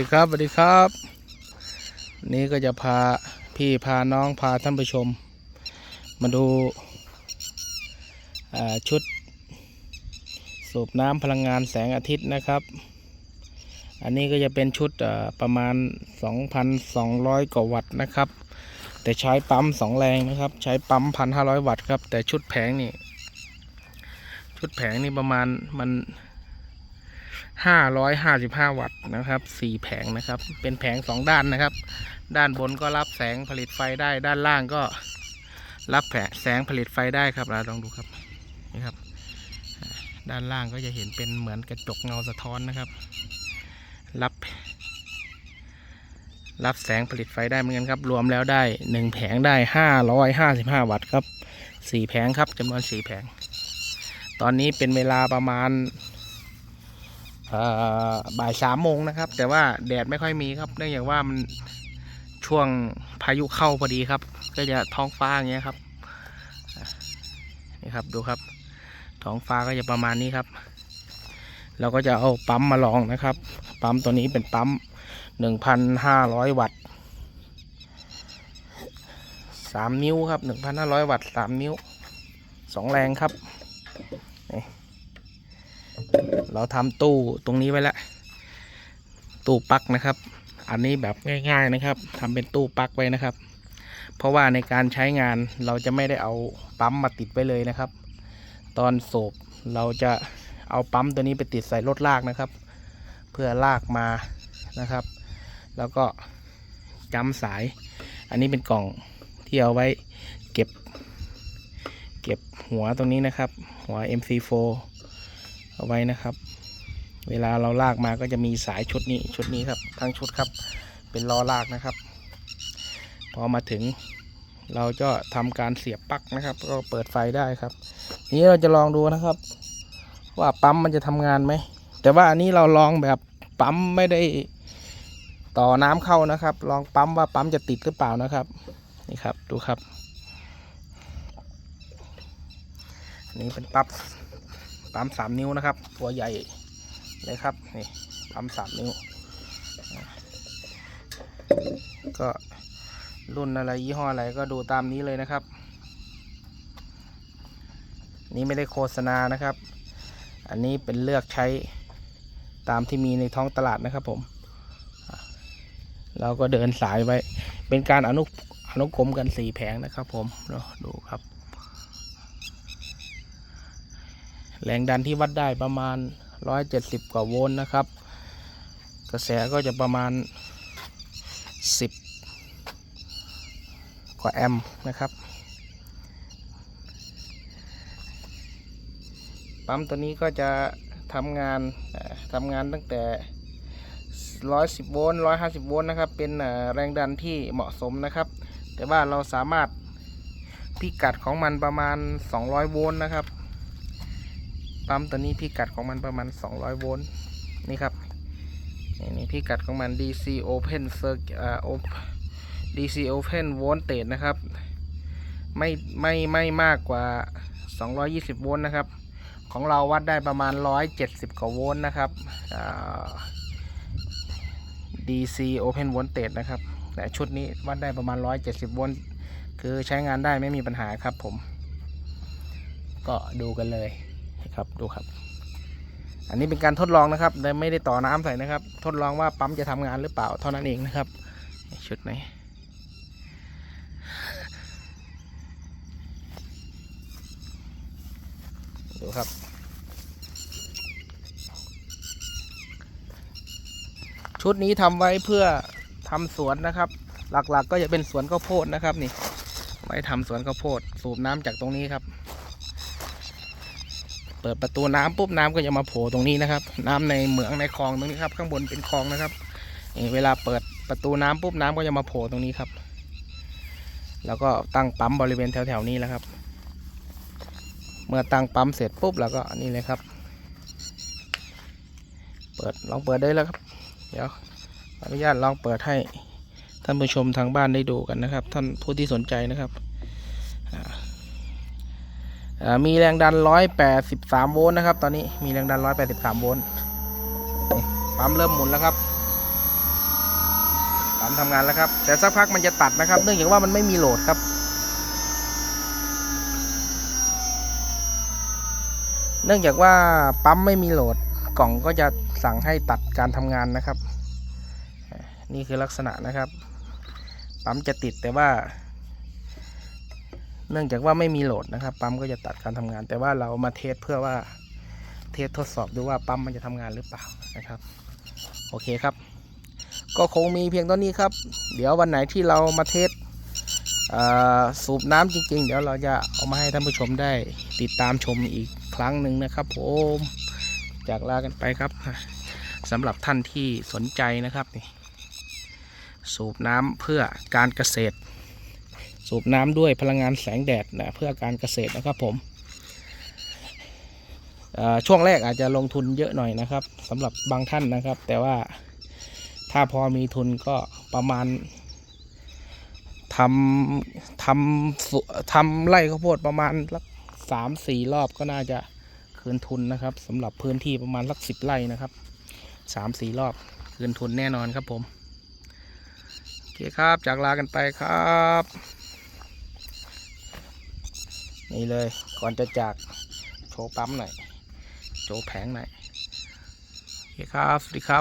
ดีครับสวัสดีครับ นี่ก็จะพาพี่พาน้องพาท่านผู้ชม มาดูาชุดสูบน้ำพลังงานแสงอาทิตย์นะครับ อันนี้ก็จะเป็นชุดประมาณ 2,200 กว่าวัตต์นะครับ แต่ใช้ปั๊มสองแรงนะครับ ใช้ปั๊ม 1,500 วัตต์ครับ แต่ชุดแผงนี่ ชุดแผงนี่ประมาณมัน ห้าร้อยห้าสิบห้าวัตต์นะครับสี่แผงนะครับ เป็นแผงสองด้านนะครับ ด้านบนก็รับแสงผลิตไฟได้ ด้านล่างก็รับแผแสงผลิตไฟได้ครับเราลองดูครับนี่ครับ ด้านล่างก็จะเห็นเป็นเหมือนกระจกเงาสะท้อนนะครับ รับ รับแสงผลิตไฟได้เหมือนกันครับ รวมแล้วได้หนึ่งแผงได้ห้าร้อยห้าสิบห้าวัตต์ครับสี่แผงครับจำนวนสี่แผง ตอนนี้เป็นเวลาประมาณ บ่ายสามโมงนะครับ แต่ว่าแดดไม่ค่อยมีครับ เนื่องจากว่ามันช่วงพายุเข้าพอดีครับ ก็จะท้องฟ้าอย่างเงี้ยครับนี่ครับดูครับ ท้องฟ้าก็จะประมาณนี้ครับ เราก็จะเอาปั๊มมาลองนะครับ ปั๊มตัวนี้เป็นปั๊มหนึ่งพันห้าร้อยวัตต์สามนิ้วครับหนึ่งพันห้าร้อยวัตต์สามนิ้วสองแรงครับ เราทำตู้ตรงนี้ไว้แล้วตู้ปลั๊กนะครับ อันนี้แบบง่าย ๆนะครับทำเป็นตู้ปลั๊กไว้นะครับ เพราะว่าในการใช้งานเราจะไม่ได้เอาปั๊มมาติดไว้เลยนะครับ ตอนโศบเราจะเอาปั๊มตัวนี้ไปติดใส่รถลากนะครับ เพื่อลากมานะครับ แล้วก็จำสาย อันนี้เป็นกล่องที่เอาไว้เก็บ เก็บหัวตรงนี้นะครับ หัว MC4 เอาไว้นะครับ เวลาเราลากมาก็จะมีสายชุดนี้ชุดนี้ครับทั้งชุดครับ เป็นล้อลากนะครับ พอมาถึงเราจะทำการเสียบปลั๊กนะครับ ก็เปิดไฟได้ครับ นี้เราจะลองดูนะครับ ว่าปั๊มมันจะทำงานไหมแต่ว่าอันนี้เราลองแบบปั๊มไม่ได้ต่อน้ำเข้านะครับ ลองปั๊มว่าปั๊มจะติดหรือเปล่านะครับนี่ครับดูครับอันนี้เป็นปั๊บ ปั๊มสามนิ้วนะครับ ตัวใหญ่เลยครับนี่ปั๊มสามนิ้ว ก็รุ่นอะไรยี่ห้ออะไรก็ดูตามนี้เลยนะครับ นี่ไม่ได้โฆษณานะครับ อันนี้เป็นเลือกใช้ตามที่มีในท้องตลาดนะครับผม เราก็เดินสายไว้ เป็นการอนุอนุกรมกันสี่แผงนะครับผมเนาะดูครับ แรงดันที่วัดได้ประมาณ 170 กว่าโวลต์นะครับ กระแสก็จะประมาณ 10 กว่าแอมป์นะครับ ปั๊มตัวนี้ก็จะทำงานทำงานตั้งแต่ 110 โวลต์ 150 โวลต์นะครับ เป็นแรงดันที่เหมาะสมนะครับ แต่ว่าเราสามารถพิกัดของมันประมาณ 200 โวลต์นะครับ ปั๊มตัวนี้พิกัดของมันประมาณ 200 โวลต์นี่ครับนี่นี่พิกัดของมัน DC Open Circuit อ่า DC Open Voltage นะครับ ไม่ไม่ไม่มากกว่า 220 โวลต์นะครับ ของเราวัดได้ประมาณ 170 กว่าโวลต์นะครับอ่า DC Open Voltage นะครับแต่ชุดนี้วัดได้ประมาณ 170 โวลต์คือใช้งานได้ไม่มีปัญหาครับผม ก็ดูกันเลย ครับดูครับ อันนี้เป็นการทดลองนะครับไม่ได้ต่อน้ำใส่นะครับ ทดลองว่าปั๊มจะทำงานหรือเปล่าเท่านั้นเองนะครับชุดไหนดูครับชุดนี้ทำไว้เพื่อทำสวนนะครับ หลักๆก็จะเป็นสวนข้าวโพดนะครับ นี่ ไว้ทำสวนข้าวโพด สูบน้ำจากตรงนี้ครับ เปิดประตูน้ำปุ๊บน้ำก็จะมาโผล่ตรงนี้นะครับ น้ำในเหมืองในคลองตรงนี้ครับ ข้างบนเป็นคลองนะครับเวลาเปิดประตูน้ำปุ๊บน้ำก็จะมาโผล่ตรงนี้ครับ แล้วก็ตั้งปั๊มบริเวณแถวๆนี้แล้วครับ เมื่อตั้งปั๊มเสร็จปุ๊บแล้วก็นี่เลยครับ เปิดลองเปิดได้แล้วครับ เดี๋ยวอนุญาตลองเปิดให้ท่านผู้ชมทางบ้านได้ดูกันนะครับ ท่านผู้ที่สนใจนะครับ มีแรงดัน 183 โวลต์นะครับ ตอนนี้มีแรงดัน 183 โวลต์ปั๊มเริ่มหมุนแล้วครับปั๊มทำงานแล้วครับ แต่สักพักมันจะตัดนะครับ เนื่องจากว่ามันไม่มีโหลดครับเนื่องจากว่าปั๊มไม่มีโหลดกล่องก็จะสั่งให้ตัดการทำงานนะครับ นี่คือลักษณะนะครับ ปั๊มจะติดแต่ว่า เนื่องจากว่าไม่มีโหลดนะครับ ปั๊มก็จะตัดการทำงาน แต่ว่าเรามาเทสเพื่อว่าเทสทดสอบดูว่าปั๊มมันจะทำงานหรือเปล่านะครับ โอเคครับ ก็คงมีเพียงเท่านี้ครับ เดี๋ยววันไหนที่เรามาเทสสูบน้ำจริง ๆ เดี๋ยวเราจะเอามาให้ท่านผู้ชมได้ติดตามชมอีกครั้งหนึ่งนะครับ ผมจากลากันไปครับสำหรับท่านที่สนใจนะครับนี่สูบน้ำเพื่อการเกษตร สูบน้ำด้วยพลังงานแสงแดดนะเพื่อการเกษตรนะครับผมช่วงแรกอาจจะลงทุนเยอะหน่อยนะครับสำหรับบางท่านนะครับ แต่ว่าถ้าพอมีทุนก็ประมาณทำทำทำไร่ข้าวโพดประมาณสักสามสี่รอบก็น่าจะคืนทุนนะครับสำหรับพื้นที่ประมาณสักสิบไร่นะครับสามสี่รอบคืนทุนแน่นอนครับผมโอเคครับจากลากันไปครับ นี่เลย ก่อนจะจากโชว์ปั๊มหน่อย โชว์แผงหน่อยโอเคครับ สวัสดีครับ